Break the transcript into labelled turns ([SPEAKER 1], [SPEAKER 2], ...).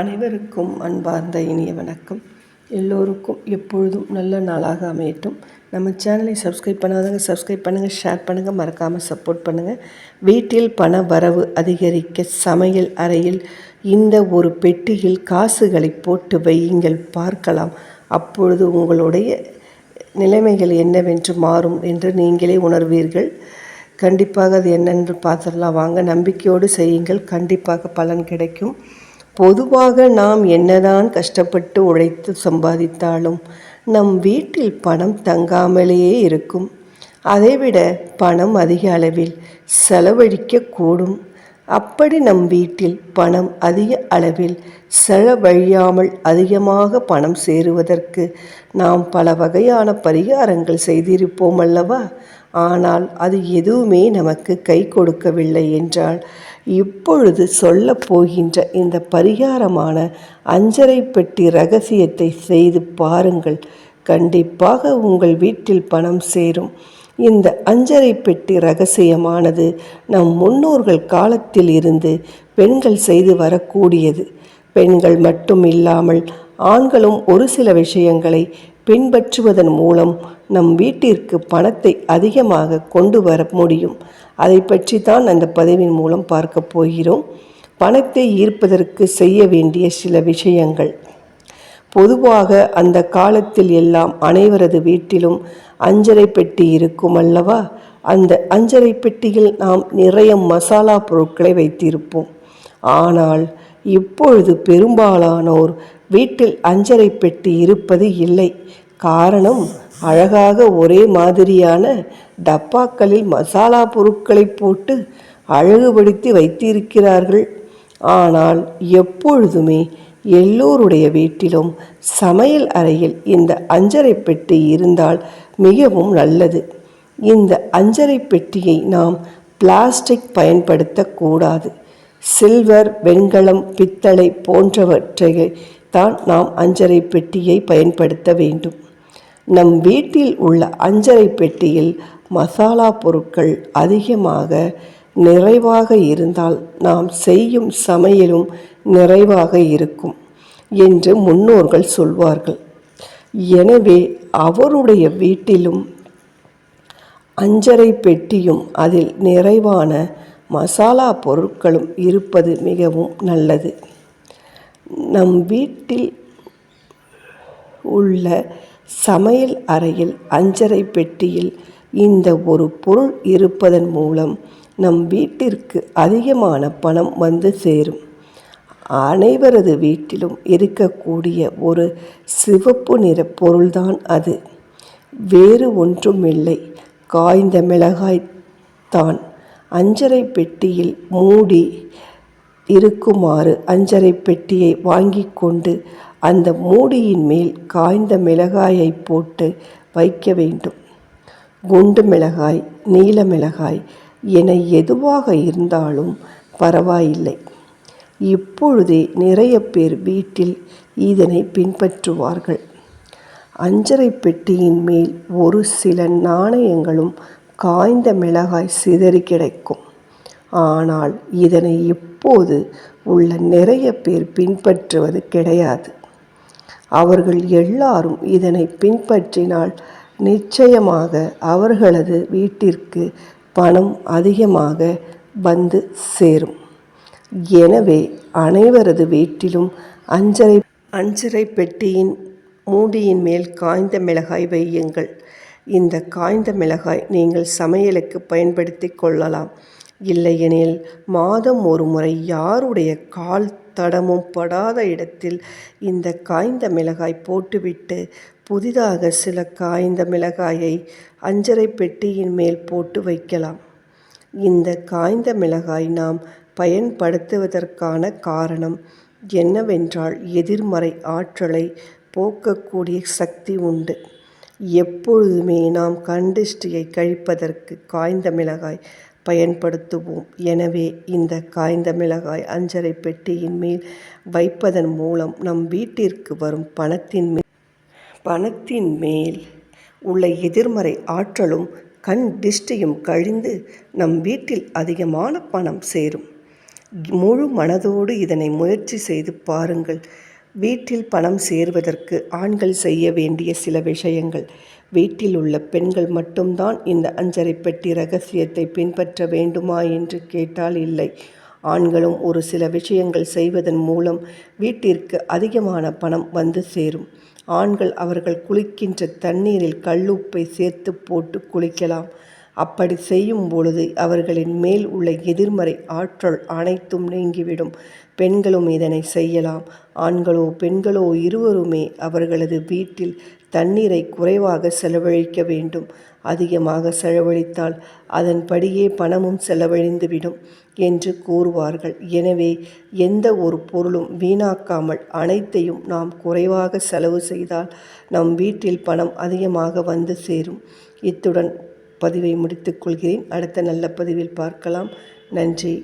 [SPEAKER 1] அனைவருக்கும் அன்பார்ந்த இனிய வணக்கம். எல்லோருக்கும் எப்பொழுதும் நல்ல நாளாக அமையட்டும். நம்ம சேனலை சப்ஸ்கிரைப் பண்ணாதவங்க சப்ஸ்கிரைப் பண்ணுங்கள் ஷேர் பண்ணுங்கள் மறக்காமல் சப்போர்ட் பண்ணுங்கள் வீட்டில் பண வரவு அதிகரிக்க சமையல் அறையில் இந்த ஒரு பெட்டியில் காசுகளை போட்டு வையுங்கள் பார்க்கலாம். அப்பொழுது உங்களுடைய நிலைமைகள் என்னவென்று மாறும் என்று நீங்களே உணர்வீர்கள். கண்டிப்பாக அது என்னென்று பார்த்துடலாம். வாங்க நம்பிக்கையோடு செய்யுங்கள். கண்டிப்பாக பலன் கிடைக்கும். பொதுவாக நாம் என்னதான் கஷ்டப்பட்டு உழைத்து சம்பாதித்தாலும் நம் வீட்டில் பணம் தங்காமலேயே இருக்கும். அதைவிட பணம் அதிக அளவில் செலவழிக்கக்கூடும் அப்படி நம் வீட்டில் பணம் அதிக அளவில் செலவழியாமல் அதிகமாக பணம் சேருவதற்கு நாம் பல வகையான பரிகாரங்கள் செய்திருப்போம் அல்லவா? ஆனால் அது எதுவுமே நமக்கு கை கொடுக்கவில்லை என்றால் இப்பொழுது சொல்லப் போகின்ற இந்த பரிகாரமான அஞ்சரை பெட்டி ரகசியத்தை செய்து பாருங்கள். கண்டிப்பாக உங்கள் வீட்டில் பணம் சேரும். இந்த அஞ்சரை பெட்டி ரகசியமானது நம் முன்னோர்கள் காலத்தில் இருந்து பெண்கள் செய்து வரக்கூடியது. பெண்கள் மட்டும் இல்லாமல் ஆண்களும் ஒரு சில விஷயங்களை பின்பற்றுவதன் மூலம் நம் வீட்டிற்கு பணத்தை அதிகமாக கொண்டு வர முடியும். அதை பற்றி தான் அந்த பதிவின் மூலம் பார்க்க போகிறோம். பணத்தை ஈர்ப்பதற்கு செய்ய வேண்டிய சில விஷயங்கள். பொதுவாக அந்த காலத்தில் எல்லாம் அனைவரது வீட்டிலும் அஞ்சரை பெட்டி இருக்கும் அல்லவா? அந்த அஞ்சரை பெட்டியில் நாம் நிறைய மசாலா பொருட்களை வைத்திருப்போம். ஆனால் இப்பொழுது பெரும்பாலானோர் வீட்டில் அஞ்சரை பெட்டி இருப்பது இல்லை. காரணம் அழகாக ஒரே மாதிரியான டப்பாக்களில் மசாலா பொருட்களை போட்டு அழகுபடுத்தி வைத்திருக்கிறார்கள். ஆனால் எப்பொழுதுமே எல்லோருடைய வீட்டிலும் சமையல் அறையில் இந்த அஞ்சரை பெட்டி இருந்தால் மிகவும் நல்லது. இந்த அஞ்சரை பெட்டியை நாம் பிளாஸ்டிக் பயன்படுத்தக்கூடாது. சில்வர் வெண்கலம் பித்தளை போன்றவற்றை தான் நாம் அஞ்சரை பெட்டியை பயன்படுத்த வேண்டும். நம் வீட்டில் உள்ள அஞ்சரை பெட்டியில் மசாலா பொருட்கள் அதிகமாக நிறைவாக இருந்தால் நாம் செய்யும் சமையலும் நிறைவாக இருக்கும் என்று முன்னோர்கள் சொல்வார்கள். எனவே அவருடைய வீட்டிலும் அஞ்சரை பெட்டியும் அதில் நிறைவான மசாலா பொருட்களும் இருப்பது மிகவும் நல்லது. நம் வீட்டில் உள்ள சமையல் அறையில் அஞ்சரை பெட்டியில் இந்த ஒரு பொருள் இருப்பதன் மூலம் நம் வீட்டிற்கு அதிகமான பணம் வந்து சேரும். அனைவரது வீட்டிலும் இருக்கக்கூடிய ஒரு சிவப்பு நிற பொருள்தான் அது. வேறு ஒன்றுமில்லை. காய்ந்த மிளகாய் தான் அஞ்சரை பெட்டியில் மூடி இருக்குமாறு அஞ்சரை பெட்டியை வாங்கி கொண்டு அந்த மூடியின் மேல் காய்ந்த மிளகாயை போட்டு வைக்க வேண்டும். குண்டு மிளகாய் நீல மிளகாய் என எதுவாக இருந்தாலும் பரவாயில்லை. இப்பொழுதே நிறைய பேர் வீட்டில் இதனை பின்பற்றுவார்கள். அஞ்சரை பெட்டியின் மேல் ஒரு சில நாணயங்களும் காய்ந்த மிளகாய் சிதறி கிடைக்கும். ஆனால் இதனை இப்போது உள்ள நிறைய பேர் பின்பற்றுவது கிடையாது. அவர்கள் எல்லாரும் இதனை பின்பற்றினால் நிச்சயமாக அவர்களது வீட்டிற்கு பணம் அதிகமாக வந்து சேரும். எனவே அனைவரது வீட்டிலும் அஞ்சரை அஞ்சரை பெட்டியின் மூடியின் மேல் காய்ந்த மிளகாய் வையுங்கள். இந்த காய்ந்த மிளகாய் நீங்கள் சமையலுக்கு பயன்படுத்தி கொள்ளலாம். இல்லையெனில் மாதம் ஒரு முறை யாருடைய கால் தடமும் படாத இடத்தில் இந்த காய்ந்த மிளகாய் போட்டுவிட்டு புதிதாக சில காய்ந்த மிளகாயை அஞ்சரை பெட்டியின் மேல் போட்டு வைக்கலாம். இந்த காய்ந்த மிளகாய் நாம் பயன்படுத்துவதற்கான காரணம் என்னவென்றால் எதிர்மறை ஆற்றலை போக்கக்கூடிய சக்தி உண்டு. எப்பொழுதுமே நாம் கண்டிஷ்டியை கழிப்பதற்கு காய்ந்த மிளகாய் பயன்படுத்துவோம். எனவே இந்த காய்ந்த மிளகாய் அஞ்சரை பெட்டியின் மேல் வைப்பதன் மூலம் நம் வீட்டிற்கு வரும் பணத்தின் மேல் பணத்தின் மேல் உள்ள எதிர்மறை ஆற்றலும் கண் திஷ்டியும் கழிந்து நம் வீட்டில் அதிகமான பணம் சேரும். முழு மனதோடு இதனை முயற்சி செய்து பாருங்கள். வீட்டில் பணம் சேர்வதற்கு ஆண்கள் செய்ய வேண்டிய சில விஷயங்கள். வீட்டில் உள்ள பெண்கள் மட்டும்தான் இந்த அஞ்சரை பெட்டி ரகசியத்தை பின்பற்ற வேண்டுமா என்று கேட்டால் இல்லை. ஆண்களும் ஒரு சில விஷயங்கள் செய்வதன் மூலம் வீட்டிற்கு அதிகமான பணம் வந்து சேரும். ஆண்கள் அவர்கள் குளிக்கின்ற தண்ணீரில் கல்லுப்பை சேர்த்து போட்டு குளிக்கலாம். அப்படி செய்யும் பொழுது அவர்களின் மேல் உள்ள எதிர்மறை ஆற்றல் அனைத்தும் நீங்கிவிடும். பெண்களும் இதனை செய்யலாம். ஆண்களோ பெண்களோ இருவருமே அவர்களது வீட்டில் தண்ணீரை குறைவாக செலவழிக்க வேண்டும். அதிகமாக செலவழித்தால் அதன்படியே பணமும் செலவழிந்துவிடும் என்று கூறுவார்கள். எனவே எந்த ஒரு பொருளும் வீணாக்காமல் அனைத்தையும் நாம் குறைவாக செலவு செய்தால் நம் வீட்டில் பணம் அதிகமாக வந்து சேரும். இத்துடன் பதிவை முடித்துக்கொள்கிறேன் அடுத்த நல்ல பதிவில் பார்க்கலாம். நன்றி.